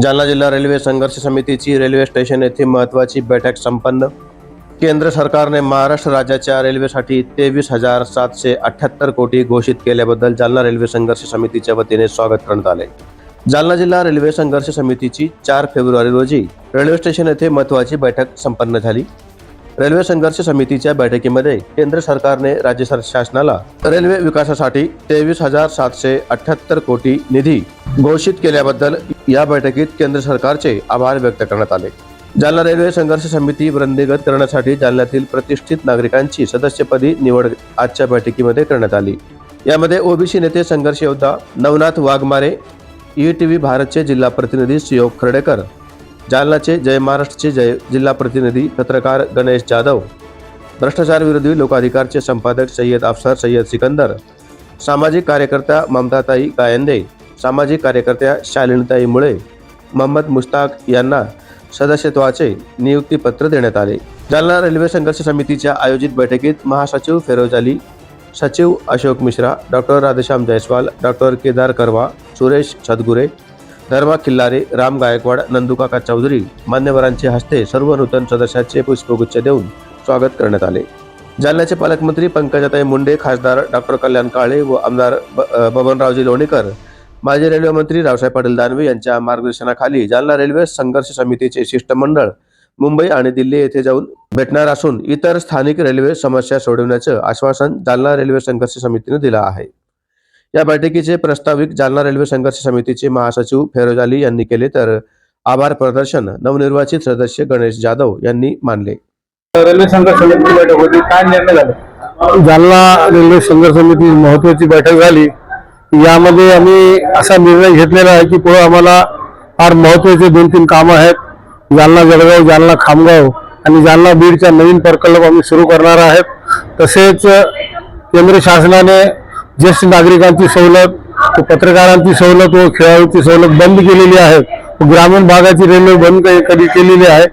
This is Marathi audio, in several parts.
जालना जिल्हा रेल्वे संघर्ष समितीची रेल्वे स्टेशन येथे महत्त्वाची बैठक संपन्न. केंद्र सरकारने महाराष्ट्र राज्याच्या रेल्वेसाठी तेवीस हजार सातशे अठ्ठ्याहत्तर कोटी घोषित केल्याबद्दल जालना रेल्वे संघर्ष समितीच्या वतीने स्वागत करण्यात आले. जालना जिल्हा रेल्वे संघर्ष समितीची चार फेब्रुवारी रोजी रेल्वे स्टेशन येथे महत्त्वाची बैठक संपन्न झाली. रेल्वे संघर्ष समितीच्या बैठकीमध्ये केंद्र सरकारने राज्य शासनाला रेल्वे विकासासाठी तेवीस हजार सातशे अठ्ठ्याहत्तर कोटी निधी घोषित केल्याबद्दल या बैठकीत केंद्र सरकारचे आभार व्यक्त करण्यात आले. जालना रेल्वे संघर्ष समिती वृंदीगत करण्यासाठी जालन्यातील प्रतिष्ठित नागरिकांची सदस्यपदी निवड आजच्या बैठकीमध्ये करण्यात आली. यामध्ये ओबीसी नेते संघर्ष योद्धा Navnath Waghmare E T V भारतचे जिल्हा प्रतिनिधी सुयोग खर्डेकर जालनाचे जय महाराष्ट्रचे जय जिल्हा प्रतिनिधी पत्रकार गणेश जाधव भ्रष्टाचार विरोधी लोकाधिकारचे संपादक सय्यद अफसर सय्यद सिकंदर सामाजिक कार्यकर्त्या ममताताई गायंदे सामाजिक कार्यकर्त्या शालिनीताई मुळे मोहम्मद मुश्ताक यांना सदस्यत्वाचे नियुक्तीपत्र देण्यात आले. जालना रेल्वे संघर्ष समितीच्या आयोजित बैठकीत महासचिव फेरोज अली सचिव अशोक मिश्रा डॉक्टर राधेश्याम जयस्वाल डॉक्टर केदार करवा सुरेश सदगुरे धर्मा खिल्लारे राम गायकवाड नंदुकाका चौधरी मान्यवरांचे हस्ते सर्व नूतन सदस्याचे पुष्पगुच्छ देऊन स्वागत करण्यात आले. जालन्याचे पालकमंत्री पंकजाताई मुंडे खासदार डॉक्टर कल्याण काळे व आमदार ब- बबनरावजी लोणीकर माजी रेल्वे मंत्री रावसाहेब पाटील दानवे यांच्या मार्गदर्शनाखाली जालना रेल्वे संघर्ष समितीचे शिष्टमंडळ मुंबई आणि दिल्ली येथे जाऊन भेटणार असून इतर स्थानिक रेल्वे समस्या सोडवण्याचं आश्वासन जालना रेल्वे संघर्ष समितीने दिलं आहे. या बैठकीचे प्रस्ताविक जालना रेल्वे संघर्ष समितीचे महासचिव फेरोज अली यांनी केले तर आभार प्रदर्शन नवनिर्वाचित सदस्य गणेश जाधव यांनी मानले. रेल्वे संघर्ष समितीची बैठक होती. काय निर्णय झाले? जालना रेल्वे संघर्ष समिती महत्वाची बैठक झाली. यामध्ये आम्ही असा निर्णय घेतलेला आहे की पुढे आम्हाला फार महत्त्वाचे दोन तीन कामं आहेत. जालना जळगाव जालना खामगाव आणि जालना बीडच्या नवीन प्रकल्प आम्ही सुरू करणार आहेत. तसेच केंद्र शासनाने ज्येष्ठ नागरिकांची सवलत व पत्रकारांची सवलत व खेळाडूंची सवलत बंद केलेली आहे. ग्रामीण भागाची रेल्वे बंद क- कधी केलेली आहे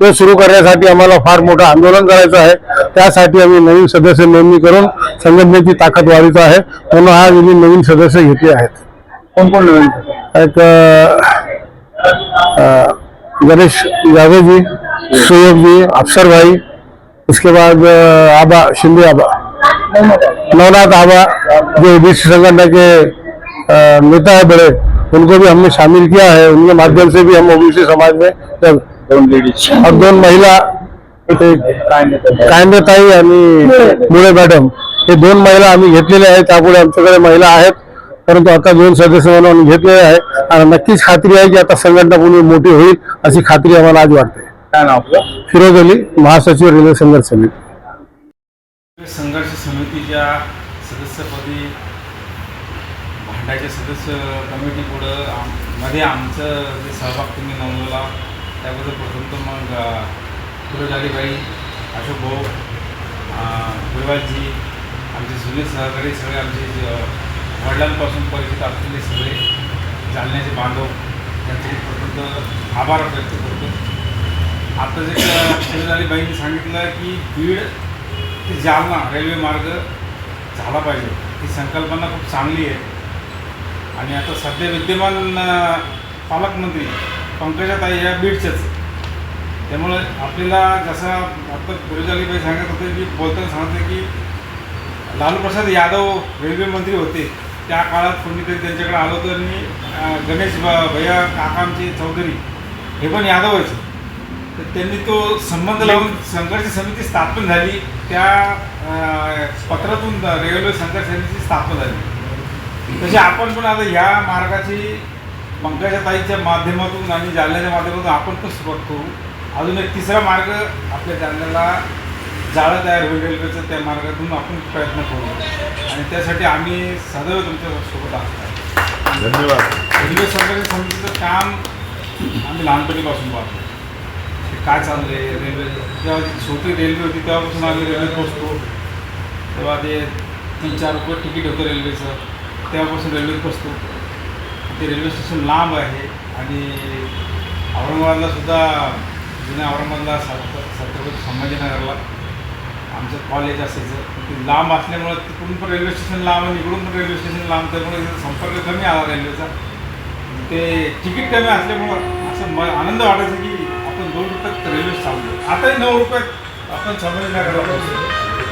तो सुरू करण्यासाठी आम्हाला फार मोठं आंदोलन करायचं आहे. त्यासाठी आम्ही नवीन सदस्य नोंदणी करून संघटनेची ताकद वाढीत आहे. म्हणून आज आम्ही नवीन सदस्य घेतले आहेत. कोण कोण नवीन? एक गणेश यादव जी सुयोग जी अफसर भाई उसके बाद आबा शिंदे आबा. नवनाथ आबा. जो ओबीसी संगठन के नेता है बड़े उनको भी हमने शामिल किया है उनके माध्यम से भी हम ओबीसी समाज में जब दोन लेडीज और दोन महिला एक काय नेते कायंदेताई आणि मुळे मॅडम हे दोन महिला आम्ही घेतलेल्या आहेत. त्यापुढे आमच्याकडे महिला आहेत. परंतु आता दोन सदस्य म्हणून आम्ही घेतलेले आहे. आणि नक्कीच खात्री आहे की आता संघटना पुणे मोठी होईल अशी खात्री आम्हाला आज वाटते. काय नाव आपलं? फिरोज अली महासचिव रेल्वे संघर्ष समिती. संघर्ष समितीच्या सदस्यपदी भांडाच्या सदस्य कमिटी पुढं आममध्ये आमचं जे सहभाग तुम्ही नोंदवला त्याबद्दल प्रथम तर मग फिरोज अलीबाई अशोक भाऊ गुरुवाजी आमचे जुने सहकारी सगळे आमचे वडिलांपासून परिचित असलेले सगळे चालण्याचे बांधव त्यांचे प्रथम तर आभार व्यक्त करतो. आता जे फिरोज अलीबाईंनी सांगितलं की बीड ते जालना रेल्वे मार्ग झाला पाहिजे. ही संकल्पना खूप चांगली आहे. आणि आता सध्या विद्यमान पालकमंत्री पंकजाताई या बीडच्याच त्यामुळे आपल्याला जसं आता गुरुजालीबाई सांगत होते की बोलताना सांगते की की लालूप्रसाद यादव रेल्वे मंत्री होते. त्या काळात कोणीतरी त्यांच्याकडे आलं होतं आणि गणेश भैया काकामचे चौधरी हे पण यादव आहे. तर त्यांनी तो संबंध लावून संघर्ष समिती स्थापन झाली. त्या पत्रातून रेल्वे संघर्ष समितीची स्थापन झाली. तसे आपण पण आता ह्या मार्गाची पंकजाताईच्या माध्यमातून आणि जालन्याच्या माध्यमातून आपण पण सुरुवात करू. अजून एक तिसरा मार्ग आपल्या जालन्याला जाळं तयार होईल रेल्वेचं त्या मार्गातून आपण प्रयत्न करू. आणि त्यासाठी आम्ही सदैव तुमच्यासोबत असतो धन्यवाद. रेल्वे संघर्ष समितीचं काम आम्ही लहानपणीपासून पाहतो. काय चाललंय रेल्वे जेव्हा छोटी रेल्वे होती तेव्हापासून आम्ही रेल्वेत बसतो तेव्हा ते तीन चार रुपये तिकीट होतं रेल्वेचं. तेव्हापासून रेल्वेत बसतो. ते रेल्वे स्टेशन लांब आहे आणि औरंगाबादला सुद्धा जुन्या औरंगाबादला छत्रपती छत्रपती संभाजीनगरला आमचं कॉलेज असायचं. ते लांब असल्यामुळं तिकडून पण रेल्वे स्टेशन लांब आणि इकडून पण रेल्वे स्टेशन लांब त्यामुळे संपर्क कमी आला रेल्वेचा ते तिकीट कमी असल्यामुळं असं म आनंद वाटायचा की आपण दोन रुपयात रेल्वे चाललो आताही नऊ रुपयात आपण संभाजीनगरला पोहोचलो.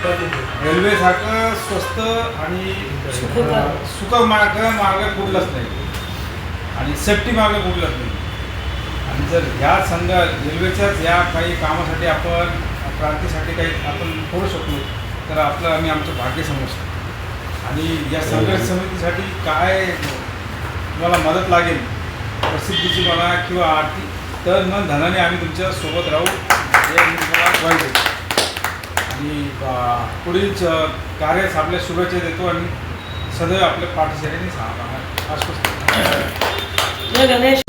रेल्वेसारखं स्वस्त आणि सुख मार्ग मार्ग कुठलाच नाही. आणि सेफ्टी मार्ग कुठलाच नाही. आणि जर ह्या संघ रेल्वेच्याच या काही कामासाठी आपण क्रांतीसाठी काही आपण करू शकलो तर आपलं आम्ही आमचं भाग्य समजतो. आणि या संघर्ष समितीसाठी काय तुम्हाला मदत लागेल प्रसिद्धीची म्हणा किंवा आर्थिक तर न धनाने आम्ही तुमच्यासोबत राहू. हे मी तुम्हाला ग्वाही देतो आणि पुढील च- कार्यास आपल्या शुभेच्छा देतो आणि सदैव आपल्या पाठीसाठी मी आश्वस्त. जय गणेश.